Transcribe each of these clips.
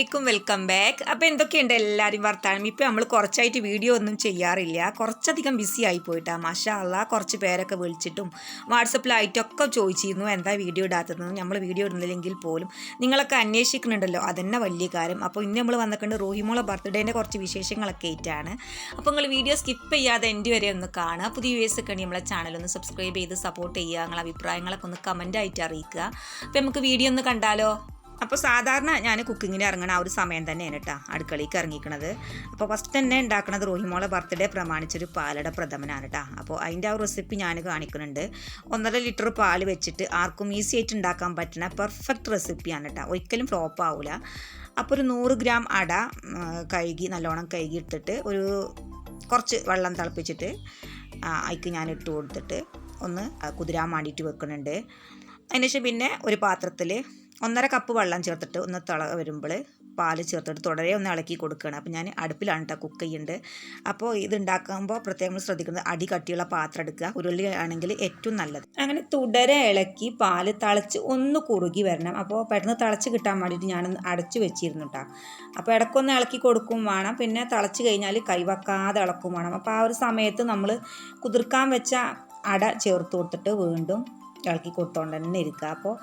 അസ്സാമലൈക്കും welcome back. അപ്പോൾ എന്തൊക്കെയുണ്ട് എല്ലാവരും വർത്താനം? ഇപ്പോൾ നമ്മൾ കുറച്ചായിട്ട് വീഡിയോ ഒന്നും ചെയ്യാറില്ല. കുറച്ചധികം ബിസി ആയി പോയിട്ടാണ് മാഷാ കുറച്ച് പേരൊക്കെ വിളിച്ചിട്ടും വാട്സപ്പിലായിട്ടൊക്കെ ചോദിച്ചിരുന്നു എന്താ വീഡിയോ ഇടാത്തതെന്ന് നമ്മൾ വീഡിയോ ഇടുന്നില്ലെങ്കിൽ പോലും നിങ്ങളൊക്കെ അന്വേഷിക്കുന്നുണ്ടല്ലോ. അതന്നെ വലിയ കാര്യം. അപ്പോൾ ഇന്ന് നമ്മൾ വന്നിട്ടുണ്ട് റോഹിമോളെ ബർത്ത്ഡേന്റെ കുറച്ച് വിശേഷങ്ങളൊക്കെ ആയിട്ടാണ്. അപ്പോൾ നിങ്ങൾ വീഡിയോ സ്കിപ്പ് ചെയ്യാതെ എന്റെ വരെ ഒന്ന് കാണുക. പുതിയ വ്യൂസ് ഒക്കെ നമ്മളെ ചാനൽ ഒന്ന് സബ്സ്ക്രൈബ് ചെയ്ത് സപ്പോർട്ട് ചെയ്യുക. നിങ്ങളെ അഭിപ്രായങ്ങളൊക്കെ ഒന്ന് കമന്റ് ആയിട്ട് അറിയിക്കുക. അപ്പോൾ നമുക്ക് വീഡിയോ ഒന്ന് കണ്ടാലോ? അപ്പോൾ സാധാരണ ഞാൻ കുക്കിങ്ങിന് ഇറങ്ങണ ആ ഒരു സമയം തന്നെയാണ് കേട്ടോ അടുക്കളയ്ക്ക് ഇറങ്ങിക്കണത്. അപ്പോൾ ഫസ്റ്റ് തന്നെ ഉണ്ടാക്കുന്നത് റോഹിമോളെ ബർത്ത്ഡേ പ്രമാണിച്ചൊരു പാലട പ്രഥമനാണ് കേട്ടോ അപ്പോൾ അതിന്റെ ആ റെസിപ്പി ഞാൻ കാണിക്കുന്നുണ്ട്. ഒന്നര ലിറ്റർ പാൽ വെച്ചിട്ട് ആർക്കും ഈസി ആയിട്ട് ഉണ്ടാക്കാൻ പറ്റുന്ന പെർഫെക്റ്റ് റെസിപ്പിയാണ് കേട്ടോ ഒരിക്കലും ഫ്ലോപ്പ് ആവില്ല അപ്പോൾ ഒരു നൂറ് ഗ്രാം അട കഴുകി നല്ലോണം കഴുകി ഇട്ടിട്ട് ഒരു കുറച്ച് വെള്ളം തിളപ്പിച്ചിട്ട് അതിക്ക് ഞാൻ ഇട്ട് കൊടുത്തിട്ട് ഒന്ന് കുതിരാൻ വേണ്ടിയിട്ട് വെക്കുന്നുണ്ട്. അതിനുശേഷം പിന്നെ ഒരു പാത്രത്തിൽ ഒന്നര കപ്പ് വെള്ളം ചേർത്തിട്ട് ഒന്ന് തിള വരുമ്പോൾ പാൽ ചേർത്തിട്ട് തുടരെ ഒന്ന് ഇളക്കി കൊടുക്കുകയാണ്. അപ്പോൾ ഞാൻ അടുപ്പിലാണ് കേട്ടോ കുക്ക് ചെയ്യുന്നുണ്ട് അപ്പോൾ ഇത് ഉണ്ടാക്കുമ്പോൾ പ്രത്യേകം ശ്രദ്ധിക്കുന്നത് അടി കട്ടിയുള്ള പാത്രം എടുക്കുക. ഉരുളി ആണെങ്കിൽ ഏറ്റവും നല്ലത്. അങ്ങനെ തുടരെ ഇളക്കി പാൽ തിളച്ച് ഒന്ന് കുറുകി വരണം. അപ്പോൾ പെട്ടെന്ന് തിളച്ച് കിട്ടാൻ വേണ്ടിയിട്ട് ഞാനൊന്ന് അടച്ചു വെച്ചിരുന്നു കേട്ടോ. അപ്പോൾ ഇടയ്ക്കൊന്ന് ഇളക്കി കൊടുക്കും വേണം. പിന്നെ തിളച്ച് കഴിഞ്ഞാൽ കൈവക്കാതെ ഇളക്കും വേണം. അപ്പോൾ ആ ഒരു സമയത്ത് നമ്മൾ കുതിർക്കാൻ വെച്ച അട ചേർത്ത് കൊടുത്തിട്ട് വീണ്ടും ഇളക്കി കൊടുത്തോണ്ട് തന്നെ ഇരിക്കുക. അപ്പോൾ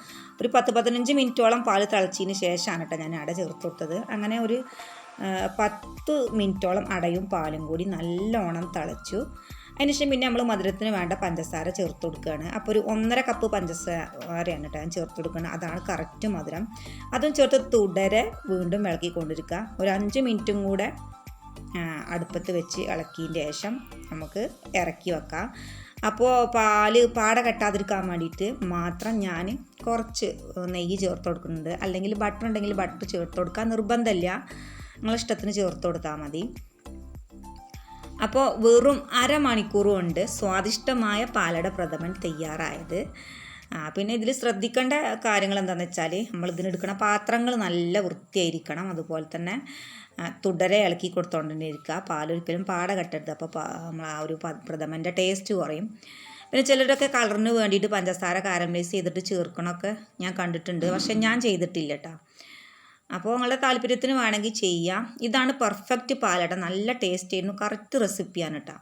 ഒരു പത്ത് പതിനഞ്ച് മിനിറ്റോളം പാൽ തിളച്ചതിന് ശേഷമാണ് കേട്ടോ ഞാൻ അട ചേർത്ത് കൊടുത്തത്. അങ്ങനെ ഒരു പത്ത് മിനിറ്റോളം അടയും പാലും കൂടി നല്ലോണം തിളച്ചു. അതിനുശേഷം പിന്നെ നമ്മൾ മധുരത്തിന് വേണ്ട പഞ്ചസാര ചേർത്ത് കൊടുക്കുകയാണ്. അപ്പോൾ ഒരു ഒന്നര കപ്പ് പഞ്ചസാരയാണ് കേട്ടോ ഞാൻ ചേർത്ത് കൊടുക്കുന്നത്. അതാണ് കറക്റ്റ് മധുരം. അതും ചേർത്ത് തുടരെ വീണ്ടും ഇളക്കി കൊണ്ടിരിക്കുക. ഒരു അഞ്ച് മിനിറ്റും കൂടെ അടുപ്പത്ത് വെച്ച് ഇളക്കിയതിന് ശേഷം നമുക്ക് ഇറക്കി വെക്കാം. അപ്പോൾ പാൽ പാട കെട്ടാതിരിക്കാൻ വേണ്ടിയിട്ട് മാത്രം ഞാൻ കുറച്ച് നെയ്യ് ചേർത്ത് കൊടുക്കുന്നത്. അല്ലെങ്കിൽ ബട്ടർ ഉണ്ടെങ്കിൽ ബട്ടർ ചേർത്ത് കൊടുക്കാൻ നിർബന്ധമില്ല. നിങ്ങളെ ഇഷ്ടത്തിന് ചേർത്ത് കൊടുത്താൽ മതി. അപ്പോൾ വെറും അരമണിക്കൂർ കൊണ്ട് സ്വാദിഷ്ടമായ പാലട പ്രഥമൻ തയ്യാറായത്. പിന്നെ ഇതിൽ ശ്രദ്ധിക്കേണ്ട കാര്യങ്ങൾ എന്താണെന്ന് വെച്ചാൽ നമ്മൾ ഇതിനെടുക്കുന്ന പാത്രങ്ങൾ നല്ല വൃത്തിയായിരിക്കണം. അതുപോലെ തന്നെ തുടരെ ഇളക്കി കൊടുത്തോണ്ടന്നെ ഇരിക്കുക. പാലൊരിക്കലും പാട കെട്ടരുത്. അപ്പോൾ നമ്മൾ ആ ഒരു പ്രഥമന്റെ ടേസ്റ്റ് കുറയും. പിന്നെ ചിലരൊക്കെ കളറിന് വേണ്ടിയിട്ട് പഞ്ചസാര കാരമലൈസ് ചെയ്തിട്ട് ചേർക്കണമൊക്കെ ഞാൻ കണ്ടിട്ടുണ്ട്. പക്ഷെ ഞാൻ ചെയ്തിട്ടില്ല കേട്ടോ അപ്പോൾ നിങ്ങളുടെ താല്പര്യത്തിന് വേണമെങ്കിൽ ചെയ്യാം. ഇതാണ് പെർഫെക്റ്റ് പാലട നല്ല ടേസ്റ്റ് ആയിരുന്നു. കറക്റ്റ് റെസിപ്പിയാണ് കേട്ടോ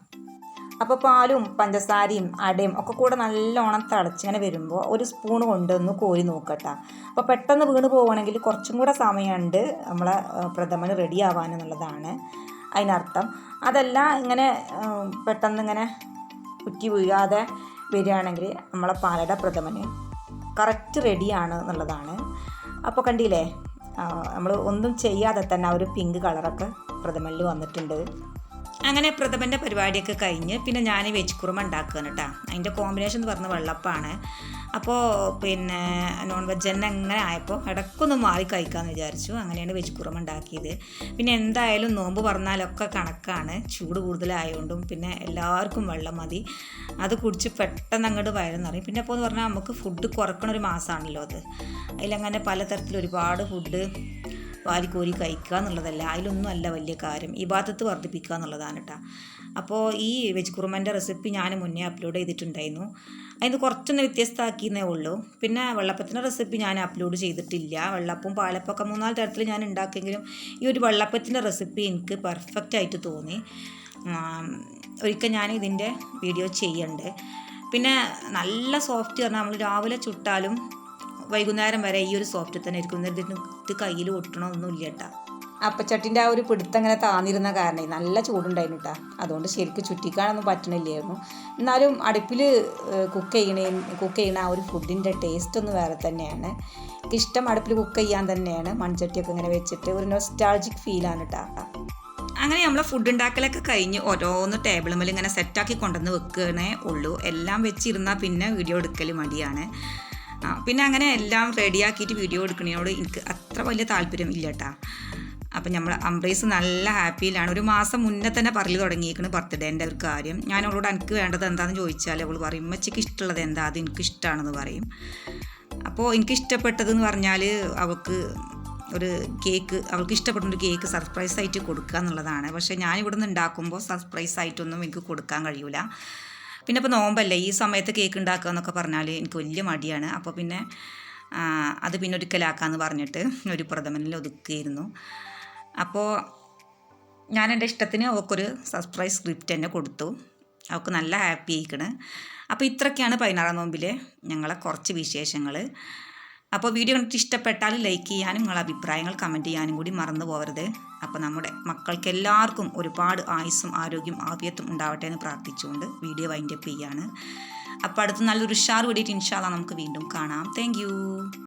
അപ്പോൾ പാലും പഞ്ചസാരയും അടയും ഒക്കെ കൂടെ നല്ലോണം തിളച്ചിങ്ങനെ വരുമ്പോൾ ഒരു സ്പൂൺ കൊണ്ടൊന്ന് കോരി നോക്കട്ടെ. അപ്പോൾ പെട്ടെന്ന് വീണ് പോവുകയാണെങ്കിൽ കുറച്ചും കൂടെ സമയമുണ്ട് നമ്മളെ പ്രഥമന് റെഡി ആവാനെന്നുള്ളതാണ് അതിനർത്ഥം. അതല്ല ഇങ്ങനെ പെട്ടെന്ന് ഇങ്ങനെ കുറ്റി വീഴാതെ വരികയാണെങ്കിൽ നമ്മളെ പാലട പ്രഥമന് കറക്റ്റ് റെഡിയാണ് എന്നുള്ളതാണ്. അപ്പോൾ കണ്ടില്ലേ നമ്മൾ ഒന്നും ചെയ്യാതെ തന്നെ ആ ഒരു പിങ്ക് കളറൊക്കെ പ്രഥമനിൽ വന്നിട്ടുണ്ട്. അങ്ങനെ പ്രഥമന്റെ പരിപാടിയൊക്കെ കഴിഞ്ഞ് പിന്നെ ഞാൻ വെജ് കുറുമ ഉണ്ടാക്കുകയാണ് കേട്ടോ. അതിന്റെ കോമ്പിനേഷൻ എന്ന് പറഞ്ഞ വെള്ളപ്പാണ്. അപ്പോൾ പിന്നെ നോൺ വെജ് തന്നെ അങ്ങനെ ആയപ്പോൾ ഇടയ്ക്കൊന്ന് മാറി കഴിക്കാമെന്ന് വിചാരിച്ചു. അങ്ങനെയാണ് വെജ് കുറുമ ഉണ്ടാക്കിയത്. പിന്നെ എന്തായാലും നോമ്പ് പറഞ്ഞാലൊക്കെ കണക്കാണ്. ചൂട് കൂടുതലായതുകൊണ്ടും പിന്നെ എല്ലാവർക്കും വെള്ളം മതി. അത് കുടിച്ച് പെട്ടെന്ന് അങ്ങോട്ട് വയറ് നിറയും. പിന്നെ അപ്പോൾ എന്ന് പറഞ്ഞാൽ നമുക്ക് ഫുഡ് കുറക്കണ ഒരു മാസമാണല്ലോ അത്. അതിലങ്ങനെ പലതരത്തിൽ ഒരുപാട് ഫുഡ് വാരിക്കോരി കഴിക്കുക എന്നുള്ളതല്ല. അതിലൊന്നും അല്ല വലിയ കാര്യം. ഇബാദത്ത് വർദ്ധിപ്പിക്കുക എന്നുള്ളതാണ് കേട്ടോ അപ്പോൾ ഈ വെജ് കുറുമന്റെ റെസിപ്പി ഞാൻ മുന്നേ അപ്ലോഡ് ചെയ്തിട്ടുണ്ടായിരുന്നു. അതിന് കുറച്ചൊന്ന് വ്യത്യസ്തമാക്കിയെന്നേ ഉള്ളൂ. പിന്നെ വെള്ളപ്പത്തിന്റെ റെസിപ്പി ഞാൻ അപ്ലോഡ് ചെയ്തിട്ടില്ല. വെള്ളപ്പവും പാലപ്പൊക്കെ മൂന്നാൽ തരത്തിൽ ഞാൻ ഉണ്ടാക്കിയെങ്കിലും ഈ ഒരു വെള്ളപ്പത്തിന്റെ റെസിപ്പി എനിക്ക് പെർഫെക്റ്റ് ആയിട്ട് തോന്നി. ഒരിക്കൽ ഞാൻ ഇതിന്റെ വീഡിയോ ചെയ്യണ്ട്. പിന്നെ നല്ല സോഫ്റ്റ് പറഞ്ഞാൽ നമ്മൾ രാവിലെ ചുട്ടാലും വൈകുന്നേരം വരെ ഈ ഒരു സോഫ്റ്റ് തന്നെ ഇരിക്കും എന്നിട്ട് ഇത് കയ്യിൽ ഒട്ടണമൊന്നുമില്ല കേട്ടാ അപ്പച്ചട്ടിന്റെ ആ ഒരു പിടുത്തം അങ്ങനെ താന്നിരുന്ന കാരണം നല്ല ചൂടുണ്ടായിരുന്നു കേട്ടോ അതുകൊണ്ട് ശരിക്കും ചുറ്റിക്കാനൊന്നും പറ്റണില്ലായിരുന്നു. എന്നാലും അടുപ്പിൽ കുക്ക് ചെയ്യണ കുക്ക് ചെയ്യണ ആ ഒരു ഫുഡിന്റെ ടേസ്റ്റ് ഒന്ന് വേറെ തന്നെയാണ്. ഇഷ്ടം അടുപ്പിൽ കുക്ക് ചെയ്യാൻ തന്നെയാണ്. മൺചട്ടിയൊക്കെ ഇങ്ങനെ വെച്ചിട്ട് ഒരു നോസ്റ്റാൾജിക് ഫീലാണ് കേട്ടോ അങ്ങനെ നമ്മളെ ഫുഡ് ഉണ്ടാക്കലൊക്കെ കഴിഞ്ഞ് ഓരോന്ന് ടേബിളുമ്മൽ ഇങ്ങനെ സെറ്റാക്കി കൊണ്ടുവന്ന് വെക്കണേ ഉള്ളൂ. എല്ലാം വെച്ചിരുന്നാൽ പിന്നെ വീഡിയോ എടുക്കൽ മടിയാണ്. ആ, പിന്നെ അങ്ങനെ എല്ലാം റെഡിയാക്കിയിട്ട് വീഡിയോ എടുക്കുന്നതിനോട് എനിക്ക് അത്ര വലിയ താല്പര്യം ഇല്ല കേട്ടാ അപ്പം നമ്മൾ അംബ്രേസ് നല്ല ഹാപ്പിയിലാണ് ഒരു മാസം മുന്നേ തന്നെ പറയൽ തുടങ്ങിയിരിക്കുന്നു ബർത്ത്ഡേന്റെ ഒരു കാര്യം. ഞാൻ അവളോട് എനിക്ക് വേണ്ടത് എന്താണെന്ന് ചോദിച്ചാൽ അവൾ പറയും ഉമ്മച്ചയ്ക്ക് ഇഷ്ടമുള്ളത് എന്താ? അത് എനിക്ക് ഇഷ്ടമാണെന്ന് പറയും. അപ്പോൾ എനിക്ക് ഇഷ്ടപ്പെട്ടതെന്ന് പറഞ്ഞാൽ അവൾക്ക് ഒരു കേക്ക് അവൾക്ക് ഇഷ്ടപ്പെട്ട ഒരു കേക്ക് സർപ്രൈസ് ആയിട്ട് കൊടുക്കുക എന്നുള്ളതാണ് പക്ഷേ ഞാൻ ഇവിടുന്ന് ഉണ്ടാക്കുമ്പോൾ സർപ്രൈസ് ആയിട്ടൊന്നും എനിക്ക് കൊടുക്കാൻ കഴിയൂല. പിന്നെ ഇപ്പോൾ നോമ്പല്ലേ ഈ സമയത്ത് കേക്ക് ഉണ്ടാക്കുക എന്നൊക്കെ പറഞ്ഞാൽ എനിക്ക് വലിയ മടിയാണ്. അപ്പോൾ പിന്നെ അത് പിന്നെ ഒരിക്കലാക്കാന്ന് പറഞ്ഞിട്ട് ഒരു പ്രഥമനിൽ ഒതുക്കിയിരുന്നു. അപ്പോൾ ഞാൻ എന്റെ ഇഷ്ടത്തിന് അവൾക്കൊരു സർപ്രൈസ് സ്ക്രിപ്റ്റ് തന്നെ കൊടുത്തു. അവൾക്ക് നല്ല ഹാപ്പി ആയിക്കണ്. അപ്പോൾ ഇത്രയൊക്കെയാണ് പതിനാറാം നോമ്പിലെ ഞങ്ങളെ കുറച്ച് വിശേഷങ്ങൾ അപ്പോൾ വീഡിയോ കണ്ടിട്ട് ഇഷ്ടപ്പെട്ടാൽ ലൈക്ക് ചെയ്യാനും നിങ്ങളുടെ അഭിപ്രായങ്ങൾ കമന്റ് ചെയ്യാനും കൂടി മറന്നു പോകരുത് അപ്പോൾ നമ്മുടെ മക്കൾക്ക് എല്ലാവർക്കും ഒരുപാട് ആയുസ്സും ആരോഗ്യം ആവിയത്തും ഉണ്ടാവട്ടെ എന്ന് പ്രാർത്ഥിച്ചുകൊണ്ട് വീഡിയോ വൈൻഡപ്പ് ചെയ്യാണ്. അപ്പോൾ അടുത്ത് നല്ലൊരു ഉഷാർ കൂടിയിട്ട് ഇൻഷാല്ല നമുക്ക് വീണ്ടും കാണാം. താങ്ക്